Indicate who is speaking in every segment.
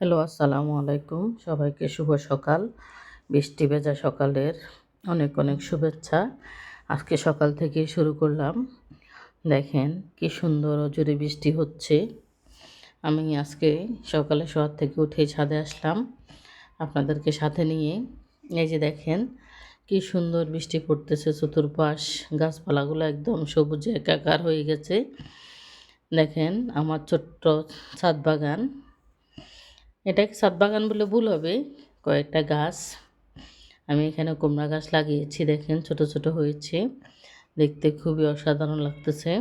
Speaker 1: Hello, আসসালামু আলাইকুম। সবাইকে শুভ সকাল। বৃষ্টি ভেজা সকালের অনেক অনেক শুভেচ্ছা। আজকে সকাল থেকে শুরু করলাম। দেখেন কি সুন্দর জোরে বৃষ্টি হচ্ছে। আমি আজকে সকালে শোয়ার থেকে উঠে ছাদে আসলাম আপনাদেরকে সাথে নিয়ে। এই যে দেখেন কি সুন্দর বৃষ্টি পড়তেছে চতুর্পাশ। গাছপালাগুলো একদম সবুজে একাকার হয়ে গেছে। দেখেন আমার ছোট্ট ছাদ বাগান। এটাকে ছাদ বাগান বলে ভুল হবে। কয়েকটা গাছ। আমি এখানে কুমড়া গাছ লাগিয়েছি, দেখেন ছোট ছোট হয়েছে। দেখতে খুবই অসাধারণ লাগতেছে।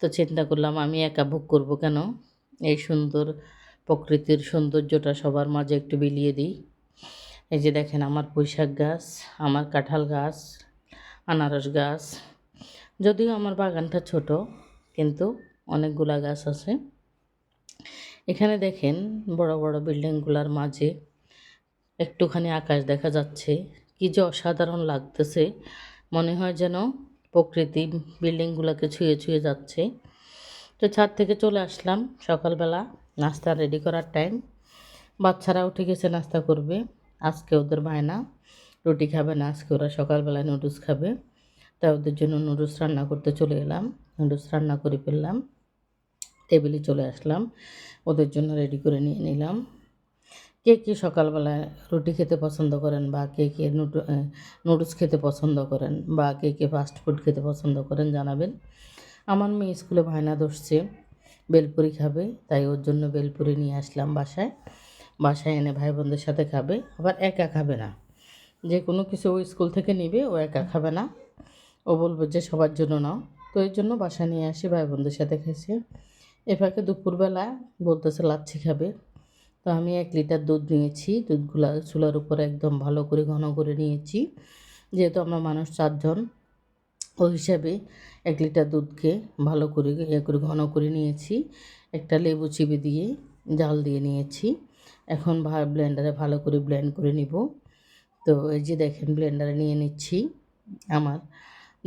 Speaker 1: তো চিন্তা করলাম আমি একা ভোগ করব কেন? এই সুন্দর প্রকৃতির সৌন্দর্যটা সবার মাঝে একটু বিলিয়ে দিই। এই যে দেখেন আমার পুঁইশাক গাছ, আমার কাঁঠাল গাছ, আনারস গাছ। যদিও আমার বাগানটা ছোট, কিন্তু অনেকগুলা গাছ আছে। এখানে দেখেন বড় বড় বিল্ডিংগুলোর মাঝে একটুখানি আকাশ দেখা যাচ্ছে। কি যে অসাধারণ লাগতেছে। মনে হয় যেন প্রকৃতি বিল্ডিংগুলোকে ছুঁয়ে ছুঁয়ে যাচ্ছে। তো ছাদ থেকে চলে আসলাম সকালবেলা। নাস্তা রেডি করার টাইম বাচ্চারা উঠে গেছে, নাস্তা করবে। আজকে ওদের বায়না। রুটি খাবে না, আজকে ওরা সকালবেলায় নুডলস খাবে। তাই ওদের জন্য নুডলস রান্না করতে চলে এলাম। নুডলস রান্না করে ফেললাম। টেবিলে চলে আসলাম। ওদের জন্য রেডি করে নিয়ে নিলাম। কে কে সকালবেলায় রুটি খেতে পছন্দ করেন বা কে কে নুডলস খেতে পছন্দ করেন বা কে কে ফাস্ট ফুড খেতে পছন্দ করেন জানাবেন। আমার মেয়ে স্কুলে ভায়না ধরছে বেলপুরি খাবে, তাই ওর জন্য বেলপুরি নিয়ে আসলাম বাসায়। বাসায় এনে ভাই বোনদের সাথে খাবে, আবার একা খাবে না। যে কোনো কিছু ও স্কুল থেকে নিবে, ও একা খাবে না। ও বলবে যে সবার জন্য নাও। তো এই জন্য বাসায় নিয়ে আসি ভাই বোনদের সাথে খেয়েছে। এফাকে দুপুরবেলা বলতেছে, লাচ্ছি খাবে। তো আমি এক লিটার দুধ নিয়েছি। দুধগুলা চুলার উপরে একদম ভালো করে ঘন করে নিয়েছি। যেহেতু আমরা মানুষ চারজন, ওই হিসাবে এক লিটার দুধকে ভালো করে ইয়ে করে ঘন করে নিয়েছি। একটা লেবু চিবি দিয়ে জাল দিয়ে নিয়েছি। এখন ভা, ব্লেন্ডারে ভালো করে ব্লেন্ড করে নিব। তো এই যে দেখেন, ব্লেন্ডারে নিয়ে নিচ্ছি। আমার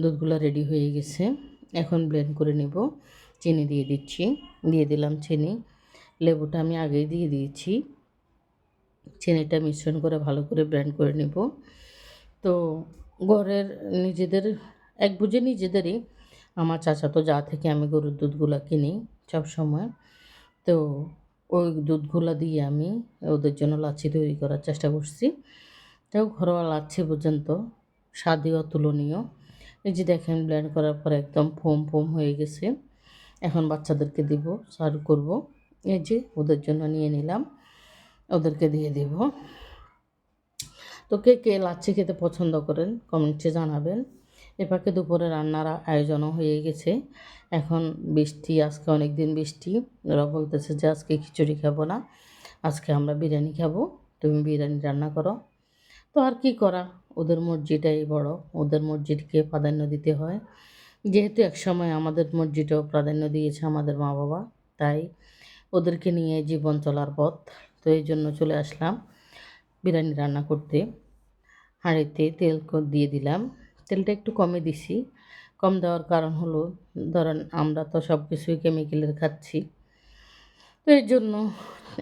Speaker 1: দুধগুলো রেডি হয়ে গেছে। এখন ব্লেন্ড করে নেব। চিনি দিয়ে দিচ্ছি, দিয়ে দিলাম চিনি। লেবুটা আমি আগেই দিয়ে দিয়েছি। চিনিটা মিশ্রণ করে ভালো করে ব্র্যান্ড করে নেব। তো ঘরের নিজেদের, এক বুঝে নিজেদেরই। আমার চাচাতো যা থেকে আমি গরুর দুধগুলো কিনি সব সময় তো ওই দুধগুলো দিয়ে আমি ওদের জন্য লাচ্ছি তৈরি করার চেষ্টা করছি। তাও ঘরোয়া লাচ্ছি পর্যন্ত স্বাদই অতুলনীয়। এই যে দেখেন ব্ল্যান্ড করার পর একদম ফোম ফোম হয়ে গেছে। এখন বাচ্চাদেরকে দিব, সার্ভ করব। এই যে ওদের জন্য নিয়ে নিলাম, ওদেরকে দিয়ে দেব। তো কে কে লাচ্ছি খেতে পছন্দ করেন, কমেন্টে জানাবেন। এপাকে দুপুরে রান্নার আয়োজনও হয়ে গেছে। এখন বৃষ্টি, আজকে অনেক দিন বৃষ্টি। ওরা বলতেছে যে আজকে খিচুড়ি খাব না, আজকে আমরা বিরিয়ানি খাব। তুমি বিরিয়ানি রান্না করো। তো আর কি করা? ওদের মসজিদটাই বড়, ওদের মসজিদকে প্রাধান্য দিতে হয়। যেহেতু একসময় আমাদের মসজিদেও প্রাধান্য দিয়েছে আমাদের মা বাবা তাই ওদেরকে নিয়ে জীবন চলার পথ। তো এই জন্য চলে আসলাম বিরিয়ানি রান্না করতে। হাঁড়িতে তেল দিয়ে দিলাম। তেলটা একটু কমে দিছি। কম দেওয়ার কারণ হলো, ধরেন আমরা তো সব কিছুই কেমিক্যালের খাচ্ছি। তো এর জন্য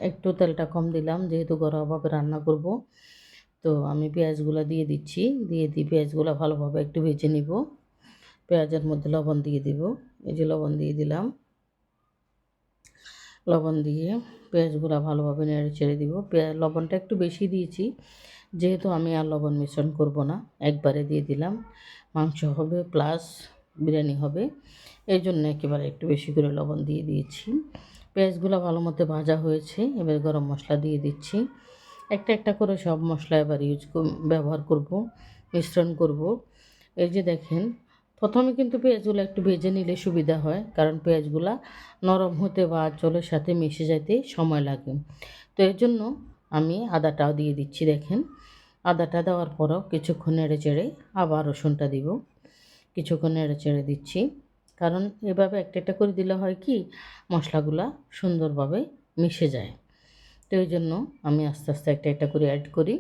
Speaker 1: একটু তেলটা কম দিলাম, যেহেতু ঘরোয়াভাবে রান্না করব। তো আমি পেঁয়াজগুলো দিয়ে দিচ্ছি। দিয়ে দিই পেঁয়াজগুলো ভালোভাবে একটু ভেজে নিব। পেঁয়াজের মধ্যে লবণ দিয়ে দিব। এই যে লবণ দিয়ে দিলাম। লবণ দিয়ে পেঁয়াজগুলো ভালোভাবে নেড়ে ছেড়ে দিব। পেঁয়াজ লবণটা একটু বেশি দিয়েছি, যেহেতু আমি আর লবণ মিশ্রণ করব না। একবারে দিয়ে দিলাম। মাংস হবে, প্লাস বিরিয়ানি হবে। এই জন্য একেবারে একটু বেশি করে লবণ দিয়ে দিয়েছি। পেঁয়াজগুলো ভালো মতো ভাজা হয়েছে, এবার গরম মশলা দিয়ে দিচ্ছি। একটা একটা করে সব মশলা এবার ইউজ ব্যবহার করব, মিশ্রণ করব। এই যে দেখেন প্রথমে কিন্তু পেঁয়াজগুলো একটু ভেজে নিলে সুবিধা হয়, কারণ পেঁয়াজগুলো নরম হতে বা জলের সাথে মিশে যেতে সময় লাগে। তো এর জন্য আমি আদাটাও দিয়ে দিচ্ছি, দেখেন। আদাটা দেওয়ার পরও কিছুক্ষণ নেড়ে চেড়ে আবার রসুনটা দিব। কিছুক্ষণ নেড়ে চেড়ে দিচ্ছি, কারণ এভাবে একটা একটা করে দিলে হয় কি, মশলাগুলা সুন্দরভাবে মিশে যায়। তো এই জন্য আমি আস্তে আস্তে একটা একটা করে অ্যাড করি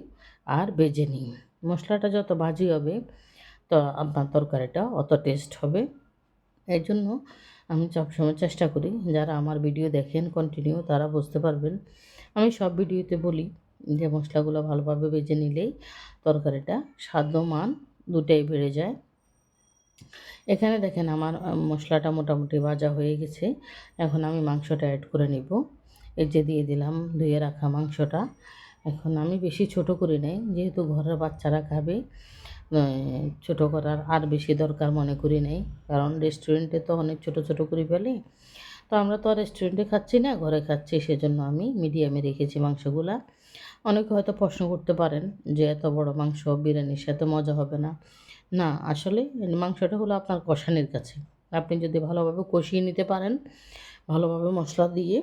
Speaker 1: আর বেজে নিই। মশলাটা যত ভাজি হবে তো আপনার তরকারিটা অত টেস্ট হবে। এই জন্য আমি সবসময় চেষ্টা করি, যারা আমার ভিডিও দেখেন কন্টিনিউ তারা বুঝতে পারবেন। আমি সব ভিডিওতে বলি যে, মশলাগুলো ভালোভাবে বেজে নিলেই তরকারিটা স্বাদ মান দুটাই বেড়ে যায়। এখানে দেখেন আমার মশলাটা মোটামুটি ভাজা হয়ে গেছে। এখন আমি মাংসটা অ্যাড করে নিব। এই যে দিয়ে দিলাম, ধুয়ে রাখা মাংসটা। এখন আমি বেশি ছোট করি নাই, যেহেতু ঘরের বাচ্চারা খাবে ছোট করার আর বেশি দরকার মনে করি নাই। কারণ রেস্টুরেন্টে তো অনেক ছোট ছোট করে ফেলে। তো আমরা তো আর রেস্টুরেন্টে খাচ্ছি না, ঘরে খাচ্ছি, সেজন্য আমি মিডিয়ামে রেখেছি মাংসগুলা। অনেকে হয়তো প্রশ্ন করতে পারেন যে, এত বড় মাংস, বিরিয়ানির সাথে মজা হবে না? না, আসলে মাংসটা হলো আপনার কষানির কাছে। আপনি যদি ভালোভাবে কষিয়ে নিতে পারেন, ভালোভাবে মশলা দিয়ে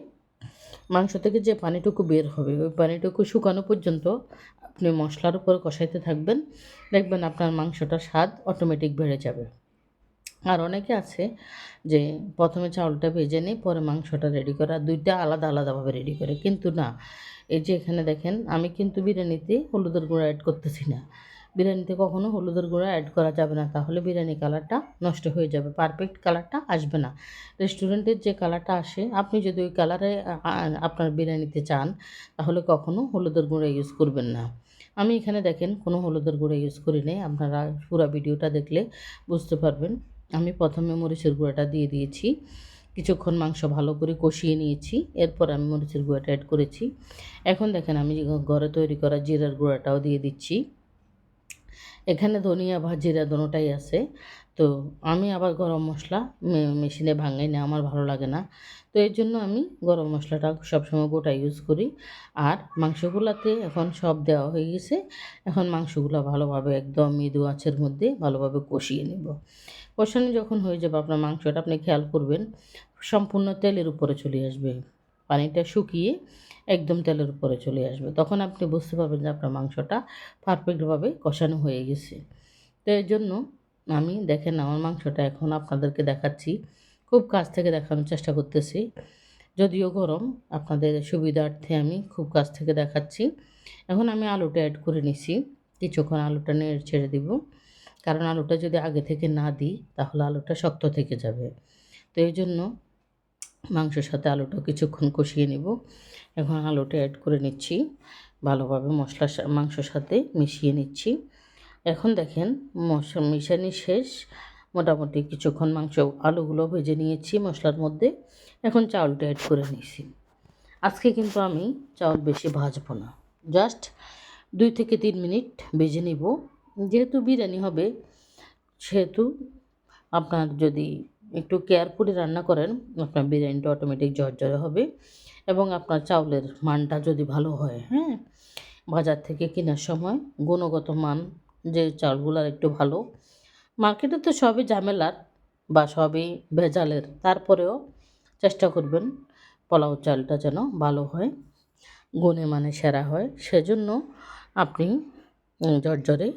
Speaker 1: মাংস থেকে যে পানিটুকু বের হবে, ওই পানিটুকু শুকানো পর্যন্ত আপনি মশলার উপর কষাইতে থাকবেন। দেখবেন আপনার মাংসটার স্বাদ অটোমেটিক বেড়ে যাবে। আর অনেকে আছে যে প্রথমে চাউলটা ভেজে নিই, পরে মাংসটা রেডি করা দুইটা আলাদা আলাদাভাবে রেডি করে। কিন্তু না, এই যে এখানে দেখেন, আমি কিন্তু বিরিয়ানিতে হলুদের গুঁড়া অ্যাড করতেছি না। বিরিয়ানিতে কখনো হলুদের গুঁড়া অ্যাড করা যাবে না। তাহলে বিরিয়ানি কালারটা নষ্ট হয়ে যাবে পারফেক্ট কালারটা আসবে না। রেস্টুরেন্টের যে কালারটা আসে, আপনি যদি ওই কালারে আপনার বিরিয়ানিতে চান, তাহলে কখনো হলুদের গুঁড়া ইউজ করবেন না। আমি এখানে দেখেন, কোনো হলুদের গুঁড়া ইউজ করি নাই। আপনারা পুরো ভিডিওটা দেখলে বুঝতে পারবেন। আমি প্রথমে মরিচের গুঁড়াটা দিয়ে দিয়েছি। কিছুক্ষণ মাংস ভালো করে কষিয়ে নিয়েছি। এরপর আমি মরিচের গুঁড়াটা অ্যাড করেছি। এখন দেখেন, আমি ঘরে তৈরি করা জিরার গুঁড়াটাও দিয়ে দিচ্ছি। এখানে ধনিয়া বা জিরা দোনোটাই আছে। তো আমি আবার গরম মশলা মেশিনে ভাঙাই না, আমার ভালো লাগে না। তো এর জন্য আমি গরম মশলাটা সবসময় গোটা ইউজ করি। আর মাংসগুলাতে এখন সব দেওয়া হয়ে গেছে। এখন মাংসগুলো ভালোভাবে একদম মৃদু আঁচের মধ্যে ভালোভাবে কষিয়ে নেব। কষানো যখন হয়ে যাবে, আপনার মাংসটা আপনি খেয়াল করবেন, সম্পূর্ণ তেলের উপরে চলে আসবে। পানিটা শুকিয়ে একদম তেলের উপরে চলে আসবে। তখন আপনি বুঝতে পারবেন যে আপনার মাংসটা পারফেক্টভাবে কষানো হয়ে গেছে। তো এর জন্য আমি, দেখেন আমার মাংসটা এখন আপনাদেরকে দেখাচ্ছি। খুব কাছ থেকে দেখানোর চেষ্টা করতেছি। যদিও গরম, আপনাদের সুবিধার্থে আমি খুব কাছ থেকে দেখাচ্ছি। এখন আমি আলুটা অ্যাড করে নিছি। কিছুক্ষণ আলুটা নেড়ে ছেড়ে দিব। কারণ আলুটা যদি আগে থেকে না দিই, তাহলে আলুটা শক্ত থেকে যাবে। তো এই জন্য মাংসের সাথে আলুটা কিছুক্ষণ কষিয়ে নেব। এখন আলুটা অ্যাড করে নিচ্ছি। ভালোভাবে মশলার সা- মাংসের সাথে মিশিয়ে নিচ্ছি। এখন দেখেন মশলা মিশানি শেষ। মোটামুটি কিছুক্ষণ মাংস, আলুগুলো ভেজে নিয়েছি মশলার মধ্যে। এখন চাউলটা অ্যাড করে নিয়েছি। আজকে কিন্তু আমি চাউল বেশি ভাজবো না। জাস্ট দুই থেকে তিন মিনিট ভেজে নিব। যেহেতু বিরিয়ানি হবে, সেহেতু আপনার যদি একটু কেয়ারফুলি রান্না করেন, আপনার বিরিয়ানিটা অটোমেটিক ঝরঝরে হবে এবং আপনার চাউলের মানটা যদি ভালো হয় হ্যাঁ? বাজার থেকে কেনার সময় গুণগত মান যে চাউলগুলোর একটু ভালো, মার্কেটে তো সবই ঝামেলার বা সবই ভেজালের, তারপরেও চেষ্টা করবেন পোলাও চালটা যেন ভালো হয়, গুণে মানে সেরা হয়, সেজন্য আপনি ঝরঝরে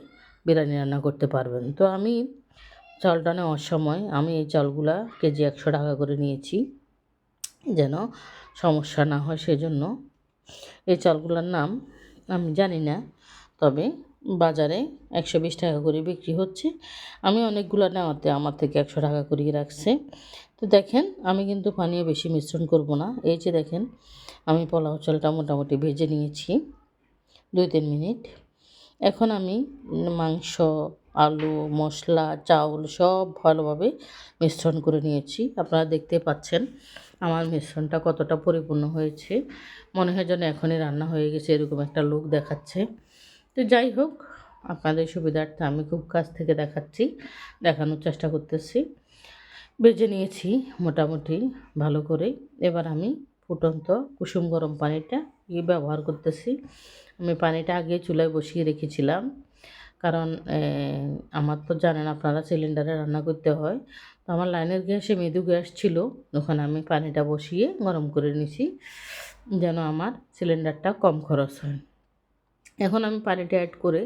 Speaker 1: বিরিয়ানি রান্না করতে পারবেন। তো আমি চালটা নেওয়ার সময় আমি এই চালগুলা কেজি একশো টাকা করে নিয়েছি, যেন সমস্যা না হয় সেজন্য। এই চালগুলোর নাম আমি জানি না, তবে বাজারে একশো বিশ টাকা করে বিক্রি হচ্ছে। আমি অনেকগুলো নেওয়াতে আমার থেকে একশো টাকা করিয়ে রাখছে। তো দেখেন, আমি কিন্তু পানীয় বেশি মিশ্রণ করব না। এই যে দেখেন, আমি পোলাও চালটা মোটামুটি ভেজে নিয়েছি, দুই তিন মিনিট। এখন আমি মাংস আলু, মশলা, চাউল সব ভালোভাবে মিশ্রণ করে নিয়েছি। আপনারা দেখতে পাচ্ছেন আমার মিশ্রণটা কতটা পরিপূর্ণ হয়েছে। মনে হয় যেন এখনই রান্না হয়ে গেছে, এরকম একটা লুক দেখাচ্ছে। তো যাই হোক, আপনাদের সুবিধার্থে আমি খুব কাছ থেকে দেখাচ্ছি, দেখানোর চেষ্টা করতেছি। বেজে নিয়েছি মোটামুটি ভালো করে। এবার আমি ফুটন্ত কুসুম গরম পানিটা ব্যবহার করতেছি। আমি পানিটা আগে চুলায় বসিয়ে রেখেছিলাম। কারণ আমার তো জানেন আপনারা সিলিন্ডারে রান্না করতে হয়। তো আমার লাইনের গ্যাসে মৃদু গ্যাস ছিল, ওখানে আমি পানিটা বসিয়ে গরম করে নিছি, যেন আমার সিলিন্ডারটা কম খরচ হয়। এখন আমি পানিটা অ্যাড করে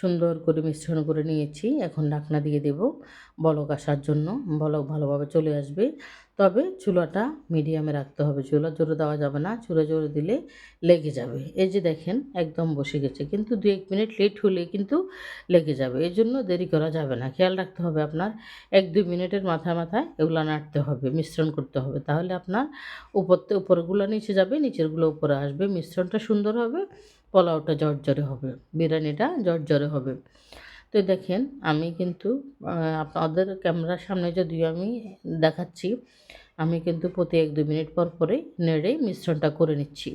Speaker 1: সুন্দর করে মিশ্রণ করে নিয়েছি। এখন ঢাকনা দিয়ে দেব বলক আসার জন্য। বলক ভালোভাবে চলে আসবে। তবে চুলাটা মিডিয়ামে রাখতে হবে। চুলা জোরে দেওয়া যাবে না। চুলা জোরে দিলে লেগে যাবে। এই যে দেখেন, একদম বসে গেছে। কিন্তু দু এক মিনিট লেট হলে কিন্তু লেগে যাবে। এই জন্য দেরি করা যাবে না। খেয়াল রাখতে হবে আপনার এক দুই মিনিটের মাথায় মাথায় এগুলো নাড়তে হবে, মিশ্রণ করতে হবে। তাহলে আপনার উপরতে উপরগুলো নিচে যাবে, নিচেরগুলো উপরে আসবে। মিশ্রণটা সুন্দর হবে। পোলাওটা জর্জরে হবে, বিরিয়ানিটা জর্জরে হবে। তো দেখেন, আমি কিন্তু আপনাদের ক্যামেরার সামনে যদিও আমি দেখাচ্ছি, আমি কিন্তু প্রতি এক দু মিনিট পর পরে নেড়ে মিশ্রণটা করে নিচ্ছি।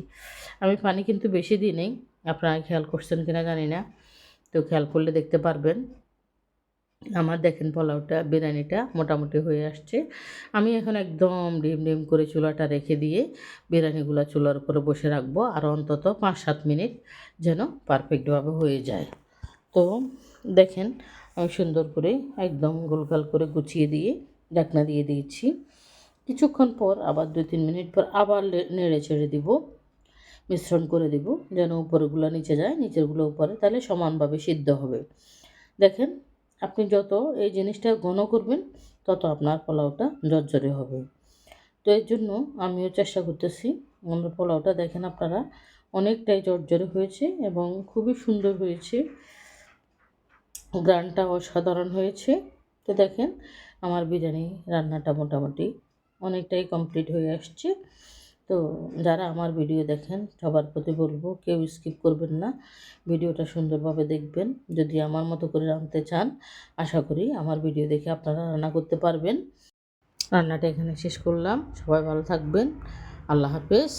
Speaker 1: আমি পানি কিন্তু বেশি দিই নেই, আপনারা খেয়াল করছেন কিনা জানি না, তো খেয়াল করলে দেখতে পারবেন। আমার দেখেন পোলাওটা, বিরিয়ানিটা মোটামুটি হয়ে আসছে। আমি এখন একদম ডিম ডিম করে চুলাটা রেখে দিয়ে বিরিয়ানিগুলো চুলার উপরে বসে রাখব আর অন্তত পাঁচ সাত মিনিট যেন পারফেক্টভাবে হয়ে যায়। তো দেখেন আমি সুন্দর করে একদম গোলগাল করে গুছিয়ে দিয়ে ডাকনা দিয়ে দিয়েছি। কিছুক্ষণ পর আবার দুই তিন মিনিট পর আবার নেড়ে ছেড়ে দিব, মিশ্রণ করে দিব, যেন উপরেগুলো নিচে যায়, নিচেরগুলো উপরে তাহলে সমানভাবে সিদ্ধ হবে। দেখেন আপনি যত এই জিনিসটা ঘন করবেন, তত আপনার পোলাওটা জর্জরে হবে। তো এর জন্য আমিও চেষ্টা করতেছি। আমার পোলাওটা দেখেন আপনারা, অনেকটাই জর্জরে হয়েছে এবং খুবই সুন্দর হয়েছে। গ্রানটা অসাধারণ হয়েছে। তো দেখেন, আমার বিরিয়ানি রান্নাটা মোটামুটি অনেকটাই কমপ্লিট হয়ে আসছে। তো যারা আমার ভিডিও দেখেন, সবার প্রতি বলব, কেউ স্কিপ করবেন না। ভিডিওটা সুন্দরভাবে দেখবেন। যদি আমার মতো করে রাঁধতে চান, আশা করি আমার ভিডিও দেখে আপনারা রান্না করতে পারবেন। রান্নাটা এখানে শেষ করলাম। সবাই ভালো থাকবেন। আল্লাহ হাফেজ।